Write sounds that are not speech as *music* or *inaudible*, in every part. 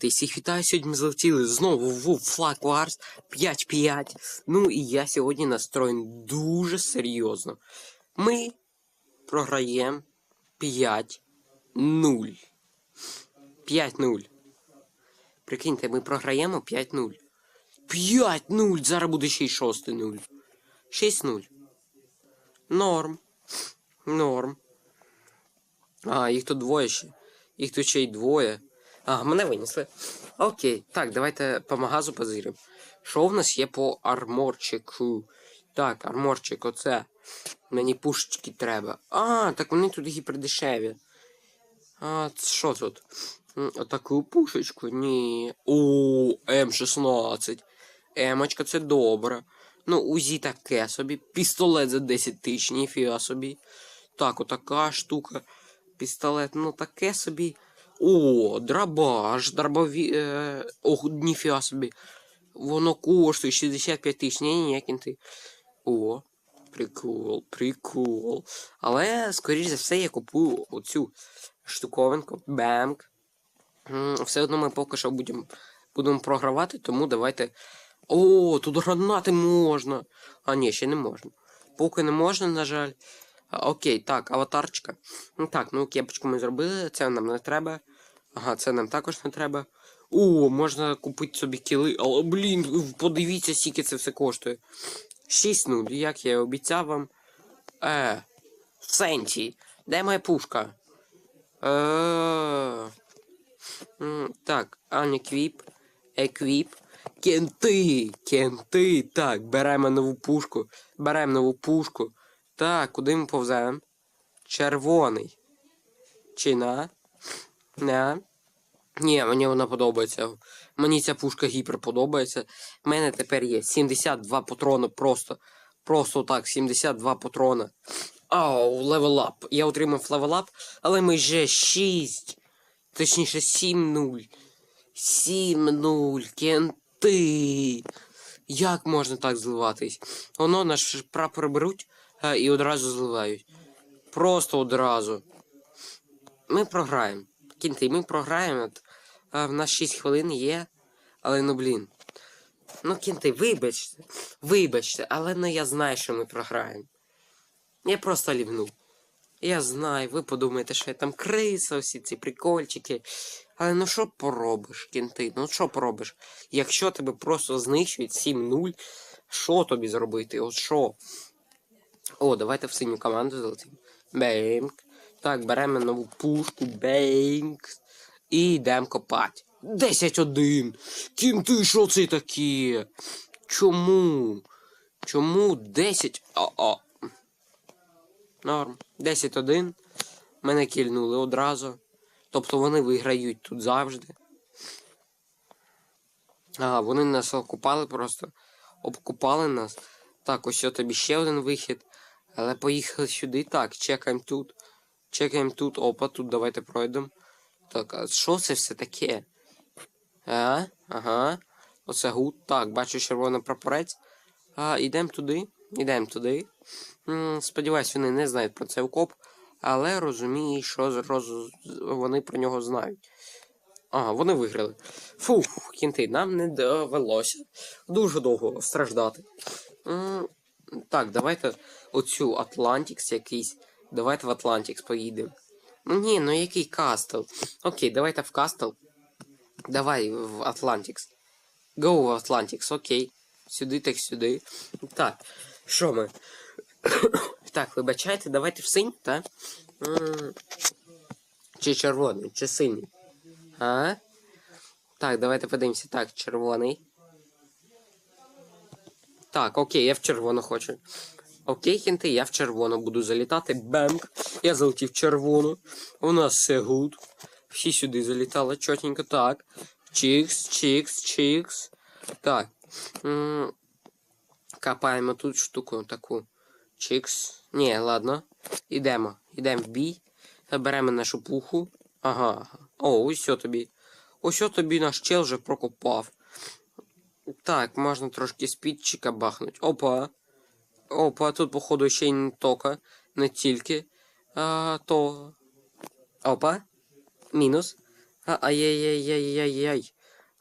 Ти всіх вітаю, сьогодні ми залетіли знову в Flag Wars 5-5. Ну і я сьогодні настроєн дуже серйозно. Ми програємо 5-0. 5-0. Прикиньте, ми програємо 5-0. 5-0! Зараз буде ще й 6-0. 6-0. Норм. Норм. А, їх тут двоє ще. Їх тут ще й двоє. А, мене винесли. Окей, так, давайте по магазу позиримо. Що в нас є по арморчику? Так, арморчик, оце. Мені пушечки треба. А, так вони тут гіпердешеві. А, що тут? Отаку пушечку? Ні. О, М16. Емочка, це добре. Ну, УЗІ таке собі. Пістолет за 10 тисяч, ніфіга собі. Так, отака штука. Пістолет, ну таке собі. О, драбаш, дробові. Е, ох, ніфіга собі. Воно коштує 65 тисяч. Ні, ні, кінти. О, прикол, прикол. Але, скоріш за все, я купую оцю штуковинку. Бемк. Все одно ми поки що будемо будемо програвати, тому давайте. О, тут гранати можна. А, ні, ще не можна. Поки не можна, на жаль. Окей, так, аватарчика. Ну так, ну кепочку ми зробили, це нам не треба. Ага, це нам також не треба. О, можна купити собі кіли. Але, блін, подивіться, скільки це все коштує. 6-0, як я обіцяв вам. Е. Сенті, де моя пушка? Е. Так, анеквіп, еквіп. Кенти, кенти. Так, беремо нову пушку. Беремо нову пушку. Так, куди ми повземо? Червоний. Чи на? На? Ні, мені вона подобається. Мені ця пушка гіпер подобається. У мене тепер є 72 патрони просто. Просто так, 72 патрона. Ау, левелап. Я отримав левелап, але ми вже 6. Точніше, 7-0. 7-0. Кенти. Як можна так зливатись? Воно наш прапор беруть і одразу зливають. Просто одразу. Ми програємо. Кінти, ми програємо. А, в нас 6 хвилин є. Але ну блін. Ну, кінти, вибачте. Вибачте, але ну я знаю, що ми програємо. Я просто лівнув. Я знаю, ви подумаєте, що я там криса, всі ці прикольчики. Але ну що поробиш, кінти? Ну що поробиш? Якщо тебе просто знищують 7-0, що тобі зробити? От що? О, давайте в синю команду залетимо. Бейнк. Так, беремо нову пушку, бейнк. І йдемо копати. 10-1. Кінти, що це таке? Чому? Чому 10. А-а. Норм. 10-1. Мене кільнули одразу. Тобто вони виграють тут завжди. Ага, вони нас окупали просто. Обкупали нас. Так, ось тобі ще один вихід. Але поїхали сюди. Так, чекаємо тут. Чекаємо тут. Опа, тут давайте пройдемо. Так, а що це все таке? А, ага. Оце гуд. Так, бачу червоний прапорець. А, ідемо туди. Ідемо туди. Сподіваюсь, вони не знають про це окоп, але розумію, що роз... вони про нього знають. Ага, вони виграли. Фух, кінти, нам не довелося дуже довго страждати. М, Так, давайте оцю Атлантікс якийсь. Давайте в Атлантікс поїдемо. Ну ні, ну який Кастл? Окей, давайте в Кастл. Давай в Атлантікс. Go в Атлантікс, окей. Сюди, так сюди. Так, що ми? *coughs* так, вибачайте, давайте в синь, так? Чи червоний, чи синій? А? Так, давайте подивимося. Так, червоний. Так, окей, я в червону хочу. Окей, кінти, я в червону буду залітати. Бемк. Я залетів в червону. У нас все гуд. Всі сюди залітали чотенько. Так. Чікс, чікс, чікс. Так. Капаємо тут штуку таку. Чікс. Ні, ладно. Ідемо. Ідемо в бій. Беремо нашу пуху. Ага. О, ось тобі. Ось тобі наш чел вже прокопав. Так, можна трошки спідчика бахнуть. Опа. Опа, тут, походу, ще й не тока. Не тільки. А, то. Опа. Мінус. Ай-яй-яй-яй-яй-яй.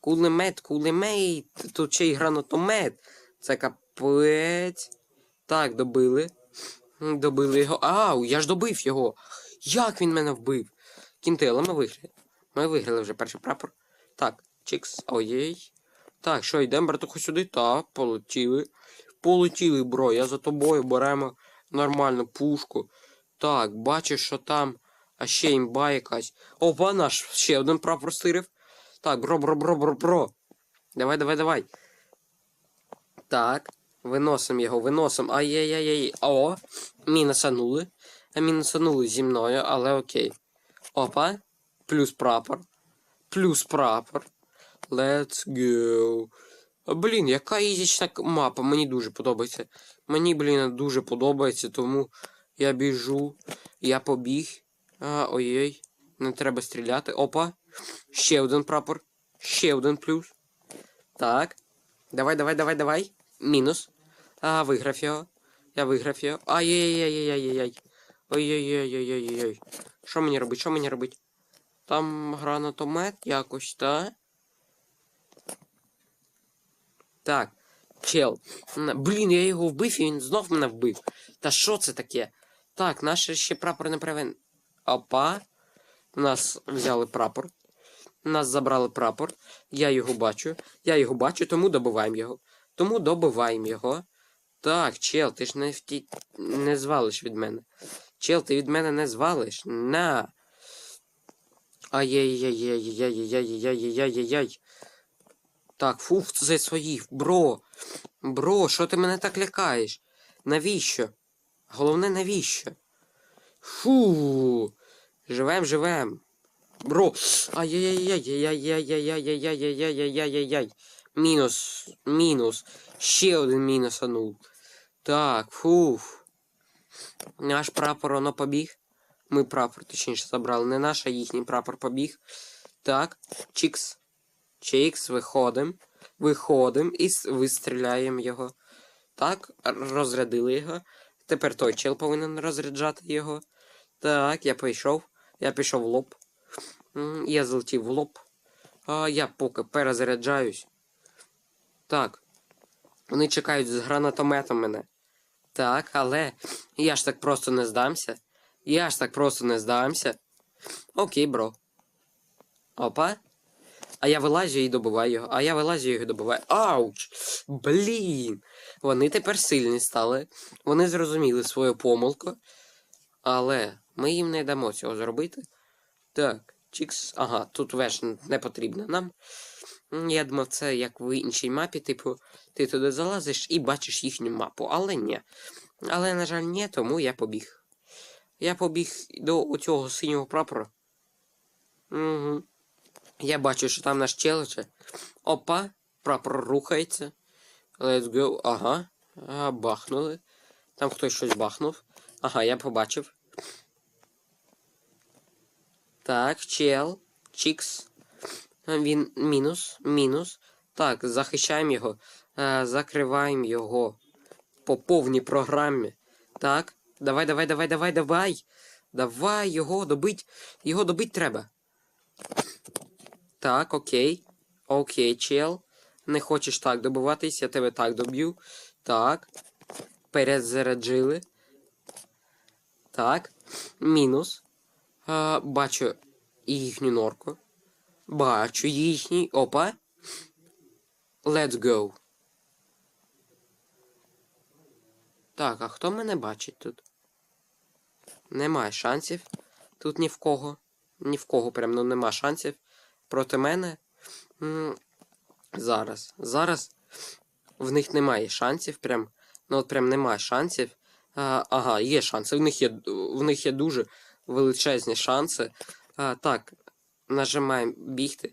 Кулемет, кулемет. Тут ще й гранатомет. Це капець. Так, добили. Добили його. Ау, я ж добив його. Як він мене вбив? Кінтила, ми виграли. Ми виграли вже перший прапор. Так, чікс, ой. Так, що, йдемо, братуху, сюди? Так, полетіли. Полетіли, бро, я за тобою беремо нормальну пушку. Так, бачиш, що там. А ще імба якась. Опа, наш ще один прапор стирив. Так, бро, бро, бро, бро, бро. Давай, давай, давай. Так, виносимо його, виносимо. Ай-яй-яй-яй. О, мінусанули. А мінусанули зі мною, але окей. Опа. Плюс прапор. Плюс прапор. Let's go. Блін, яка ізічна мапа, мені дуже подобається. Мені, блін, дуже подобається, тому я біжу. Я побіг. Ой-ой. Не треба стріляти. Опа. Ще один прапор. Ще один плюс. Так. Давай, давай, давай, давай. Мінус. А, виграв його. Я виграв його. Ай-яй-яй-яй-яй-яй. Ой-ой-ой-ой-ой-ой. Що мені робить? Що мені робить? Там гранатомет якось, та? Так. Чел. Блін, я його вбив і він знов мене вбив. Та що це таке? Так, наш ще прапор не привен. Опа. Нас взяли прапор. Нас забрали прапор. Я його бачу. Я його бачу, тому добиваємо його. Тому добиваємо його. Так, чел, ти ж не вті... не звалиш від мене. Чел, ти від мене не звалиш. На. Ай-яй-яй-яй-яй-яй-яй-яй-яй-яй-яй. Так, фуф, це своїх. Бро. Бро, що ти мене так лякаєш? Навіщо? Головне, навіщо? Фу. Живем, живем. Бро. Ай-яй-яй-яй-яй-яй-яй-яй-яй-яй-яй-яй-яй-яй. Мінус. Мінус. Ще один мінус анул. Так, фуф. Наш прапор воно побіг. Ми прапор, точніше, забрали. Не наш, а їхній прапор побіг. Так, чікс. Чікс, виходимо. Виходимо і вистріляємо його. Так, розрядили його. Тепер той чел повинен розряджати його. Так, я пішов. Я пішов в лоб. Я залетів в лоб. А я поки перезаряджаюсь. Так. Вони чекають з гранатометом мене. Так, але я ж так просто не здамся. Я ж так просто не здамся. Окей, бро. Опа. А я вилазю і добиваю його. А я вилазю його і добиваю. Ауч! Блін! Вони тепер сильні стали. Вони зрозуміли свою помилку. Але ми їм не дамо цього зробити. Так, чікс. Ага, тут веш не потрібно нам. Я думав, це як в іншій мапі, типу, ти туди залазиш і бачиш їхню мапу. Але ні. Але, на жаль, ні, тому я побіг. Я побіг до цього синього прапора. Угу. Я бачу, що там наш челиче. Опа, прапор рухається. Let's go. Ага. Ага, бахнули. Там хтось щось бахнув. Ага, я побачив. Так, чел. Чікс. Він мінус. Мінус. Так, захищаємо його. Закриваємо його по повній програмі. Так. Давай, давай, давай, давай, давай. Давай його добить. Його добить треба. Так, окей. Окей, чел. Не хочеш так добиватись, я тебе так доб'ю. Так. Перезаряджили. Так. Мінус. А, бачу їхню норку. Бачу їхній. Опа. Let's go. Так, а хто мене бачить тут? Немає шансів. Тут ні в кого. Ні в кого прям ну нема шансів. Проти мене. Зараз. Зараз в них немає шансів. Прям. Ну от прям немає шансів. А, ага, є шанси. В них є, в них є дуже величезні шанси. А, так, нажимаємо бігти.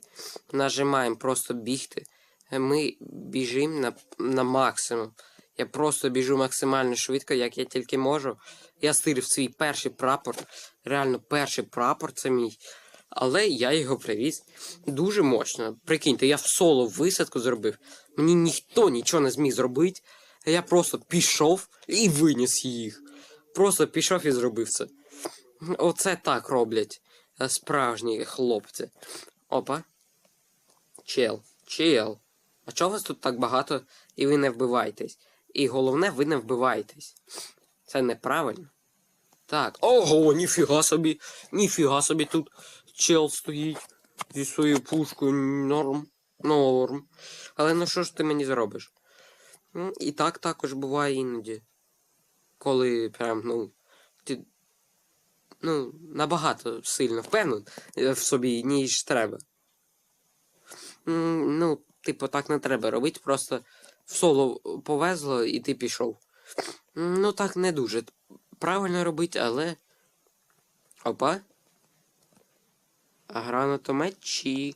Нажимаємо просто бігти. Ми біжимо на, на максимум. Я просто біжу максимально швидко, як я тільки можу. Я стирив свій перший прапор. Реально, перший прапор це мій. Але я його привіз дуже мощно. Прикиньте, я в соло висадку зробив. Мені ніхто нічого не зміг зробити. Я просто пішов і виніс їх. Просто пішов і зробив це. Оце так роблять е, справжні хлопці. Опа. Чел. Чел. А чого вас тут так багато і ви не вбиваєтесь? І головне, ви не вбиваєтесь. Це неправильно. Так. Ого, ніфіга собі. Ніфіга собі тут чел стоїть зі своєю пушкою. Норм. Норм. Але ну що ж ти мені зробиш? Ну, І так також буває іноді. Коли прям, ну. Ти. Ну, набагато сильно впевнений в собі, ніж треба. Ну, типу, так не треба робити, просто в соло повезло і ти пішов. Ну, так не дуже правильно робити, але. Опа. Гранатометчик.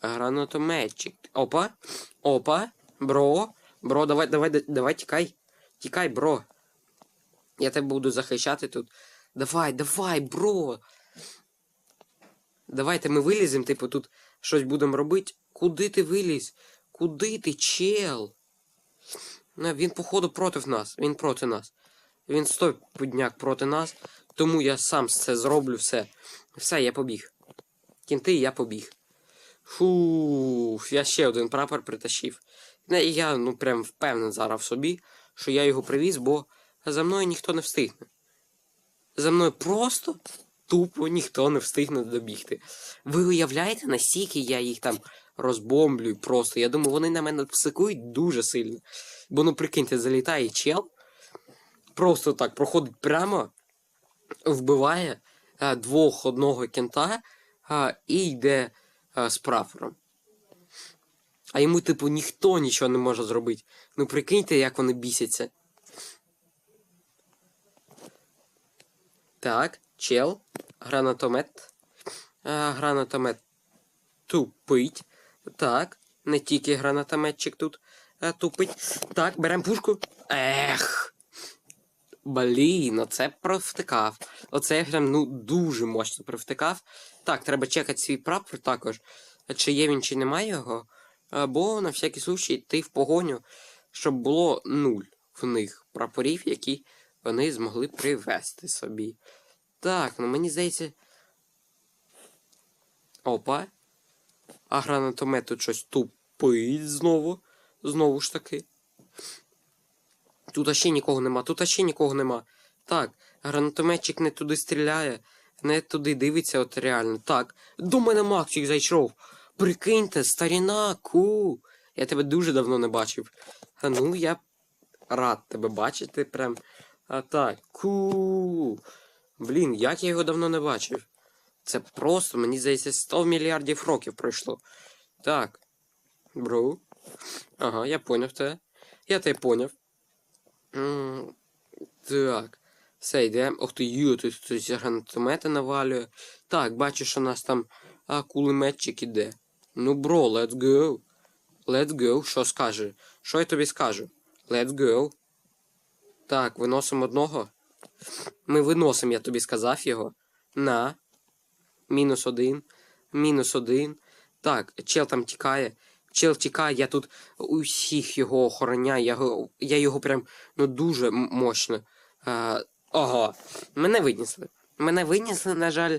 Гранатометчик. Опа. Опа. Бро. Бро, давай, давай, давай, тікай. Тікай, бро. Я тебе буду захищати тут. Давай, давай, бро. Давайте ми виліземо, типу, тут щось будемо робити. Куди ти виліз? Куди ти, чел? Він, походу, проти нас. Він проти нас. Він стой подняк проти нас. Тому я сам це зроблю все. Все, я побіг. Кінти, і я побіг. Фу, я ще один прапор притащив. І я ну прям впевнений зараз в собі, що я його привіз, бо за мною ніхто не встигне. За мною просто тупо ніхто не встигне добігти. Ви уявляєте, настільки я їх там розбомблюю просто. Я думаю, вони на мене псикують дуже сильно. Бо ну прикиньте, залітає чел, просто так проходить прямо, вбиває а, двох одного кента а, і йде а, з прапором. А йому, типу, ніхто нічого не може зробити. Ну прикиньте, як вони бісяться. Так, чел, гранатомет. А, гранатомет тупить. Так, не тільки гранатометчик тут а, тупить. Так, беремо пушку. Ех. Блін, оце провтикав. Оце я прям ну дуже мощно провтикав. Так, треба чекати свій прапор також. Чи є він, чи немає його. Або на всякий случай йти в погоню, щоб було нуль в них прапорів, які вони змогли привезти собі. Так, ну мені здається. Опа. А гранатомет тут щось тупить знову. Знову ж таки. Тут ще нікого нема, тут ще нікого нема. Так, гранатометчик не туди стріляє, не туди дивиться, от реально. Так, до мене Максик зайшов. Прикиньте, старіна, ку. Я тебе дуже давно не бачив. Ну, я рад тебе бачити прям. А так, ку. Блін, як я його давно не бачив. Це просто, мені здається, 100 мільярдів років пройшло. Так. Бро. Ага, я поняв те. Я тебе поняв. Так. Все, йде. Ох ти, ю, тут хтось гранатомети навалює. Так, бачу, що у нас там а, кулеметчик іде. Ну, бро, let's go. Let's go. Що скаже? Що я тобі скажу? Let's go. Так, виносимо одного. Ми виносимо, я тобі сказав його. На. Мінус один. Мінус один. Так, чел там тікає. Чел тікає, я тут усіх його охороняю. Я, його- я його прям ну дуже мощно. А, ого, мене винесли. Мене винесли, на жаль,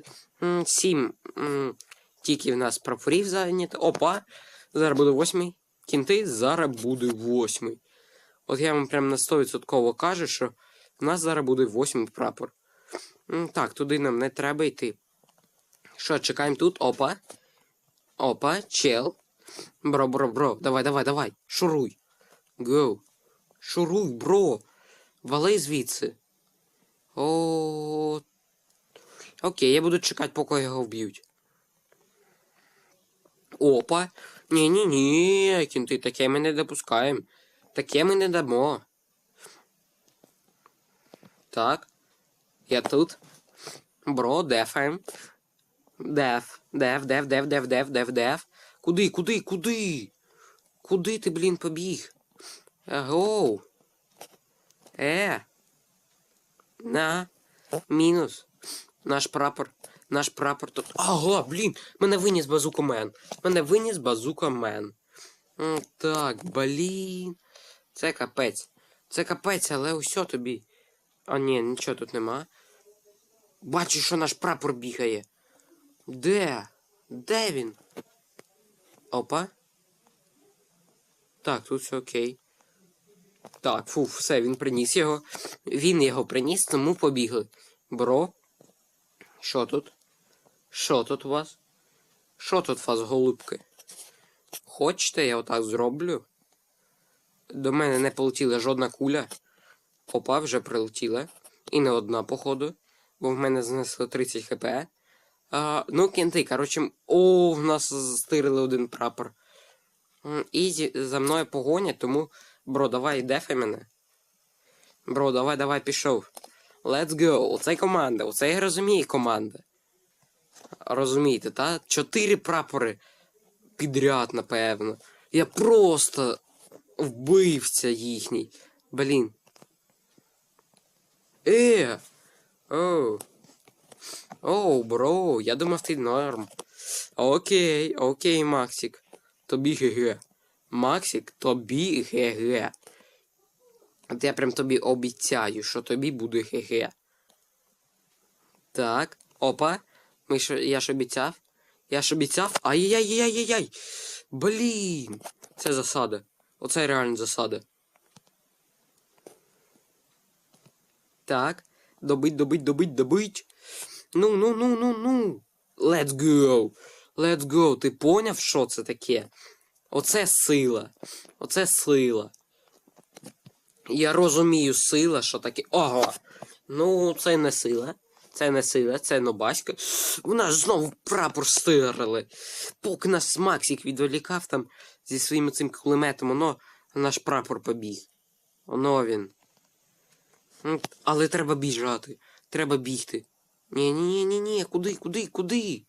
сім. Тільки в нас прапорів зайнято. Опа! Зараз буде восьмий. Кінти, зараз буде восьмий. От я вам прям на 100% кажу, що в нас зараз буде восьмий прапор. Так, туди нам не треба йти. Що, чекаємо тут? Опа. Опа, чел. Бро, бро, бро, давай, давай, давай. Шуруй. Гоу. Шуруй, бро. Вали звідси. О. Окей, я буду чекати, поки його вб'ють. Опа. Ні-ні-ні, кінти, таке ми не допускаємо. Таке ми не дамо. Так. Я тут. Бро, дефаєм. Деф. Деф, деф, деф, деф, деф, деф, деф. Куди, куди, куди? Куди ти, блін, побіг? Агоу. Е. На. Мінус. Наш прапор. Наш прапор тут. Ага, блін. Мене виніс базукамен. Мене виніс базукамен. М, Так, блін. Це капець. Це капець, але усьо тобі. А ні, нічого тут нема. Бачу, що наш прапор бігає. Де? Де він? Опа. Так, тут все окей. Так, фу, все, він приніс його. Він його приніс, тому побігли. Бро. Що тут? Що тут у вас? Що тут у вас, голубки? Хочете, я отак зроблю? До мене не полетіла жодна куля. Опа, вже прилетіла. І не одна, походу. Бо в мене знесло 30 хп. А, ну, кінти, коротше. О, в нас стирили один прапор. І за мною погоня, тому. Бро, давай дефай мене. Бро, давай, давай, пішов. Let's go. Оце команда. Оце я розумію команда. Розумієте, та? Чотири прапори підряд, напевно. Я просто вбивця їхній. Блін. Е! Оу. Оу, бро, я думав ти норм. Окей, окей, Максик. Тобі ГГ. Максик, тобі ГГ. От я прям тобі обіцяю, що тобі буде ГГ. Так, опа. Ми що, я ж обіцяв? Я ж обіцяв? Ай-яй-яй-яй-яй! Блін! Це засада. Оце реально засада. Так. Добить, добить, добить, добить. Ну, ну, ну, ну, ну. Let's go. Let's go. Ти поняв, що це таке? Оце сила. Оце сила. Я розумію сила, що таке. Ого. Ну, це не сила. Це не сила, це нобаська. У нас знову прапор стирили. Поки нас Максик відволікав там зі своїм цим кулеметом, воно наш прапор побіг. Оно він. Але треба біжати. Треба бігти. Ні, ні, ні, ні, ні, куди, куди, куди?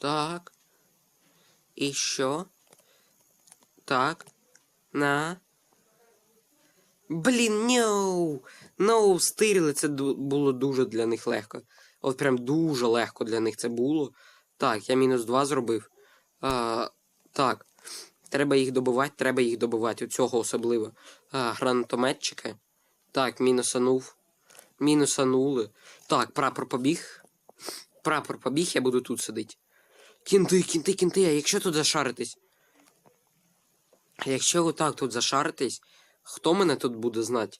Так. І що? Так. На. Блін, ноу! Ноу, стирили, це було дуже для них легко. От прям дуже легко для них це було. Так, я мінус 2 зробив. А, так. Треба їх добивати, треба їх добивати. У цього особливо. А, гранатометчики. Так, мінусанув. Мінусанули. Так, прапор побіг. Прапор побіг, я буду тут сидіти. Кінти, кінти, кінти, а якщо тут зашаритись? А якщо отак тут зашаритись, хто мене тут буде знати?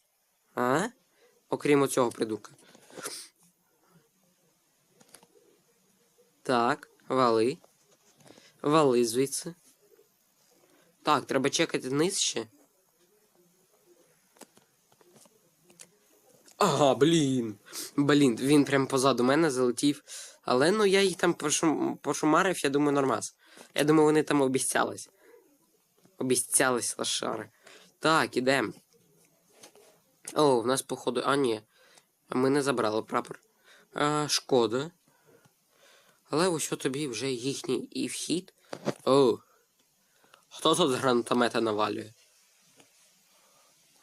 А? Окрім оцього придурка. Так, вали. Вали звідси. Так, треба чекати вниз ще. Ага, блін. Блін, він прям позаду мене залетів. Але ну я їх там пошум... пошумарив, я думаю, нормас. Я думаю, вони там обіцялись. Обіцялись лошари. Так, ідем. О, в нас, походу. А, ні. Ми не забрали прапор. А, шкода. Але ось що тобі вже їхній і вхід. О. Хто тут гранатомета навалює?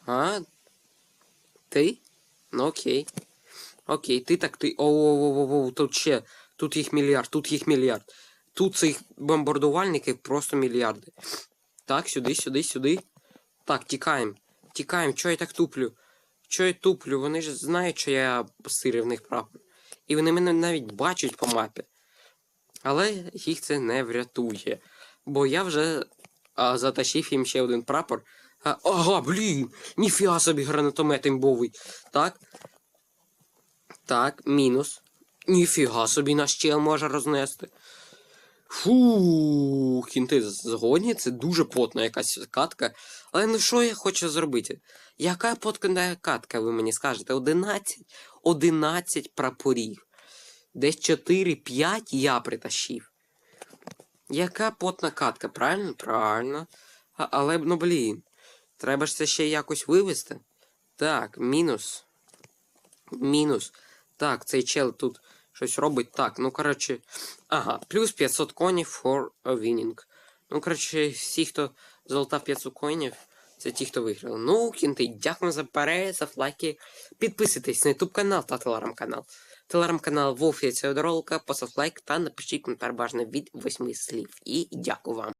А? Ти? Ну окей. Окей, ти так ти. Оу, тут ще. Тут їх мільярд, тут їх мільярд. Тут цих бомбардувальників просто мільярди. Так, сюди, сюди, сюди. Так, тікаємо. Тікаємо, чого я так туплю? Чого я туплю? Вони ж знають, що я сирив в них прапор. І вони мене навіть бачать по мапі. Але їх це не врятує. Бо я вже а, затащив їм ще один прапор. А, ага, блін! Ніфіга собі гранатомет імбовий. Так. Так, мінус. Ніфіга собі наш чел може рознести. Фу, кінти згодні, це дуже потна якась катка. Але ну що я хочу зробити? Яка потна катка, ви мені скажете? 11? 11 прапорів. Десь 4-5 я притащив. Яка потна катка, правильно? Правильно. А, але ну блін. Треба ж це ще якось вивести. Так, мінус. Мінус. Так, цей чел тут щось робить. Так, ну коротше. Ага, плюс 500 конів for a winning. Ну, коротше, всі, хто золотав 500 коїнів, це ті, хто виграли. Ну, кінти, дякую за перегляд, за лайки. Підписуйтесь на YouTube канал та телеграм-канал. Телеграм-канал Вовк цього ролика, поставте лайк та напишіть коментар бажаний від 8 слів. І дякую вам.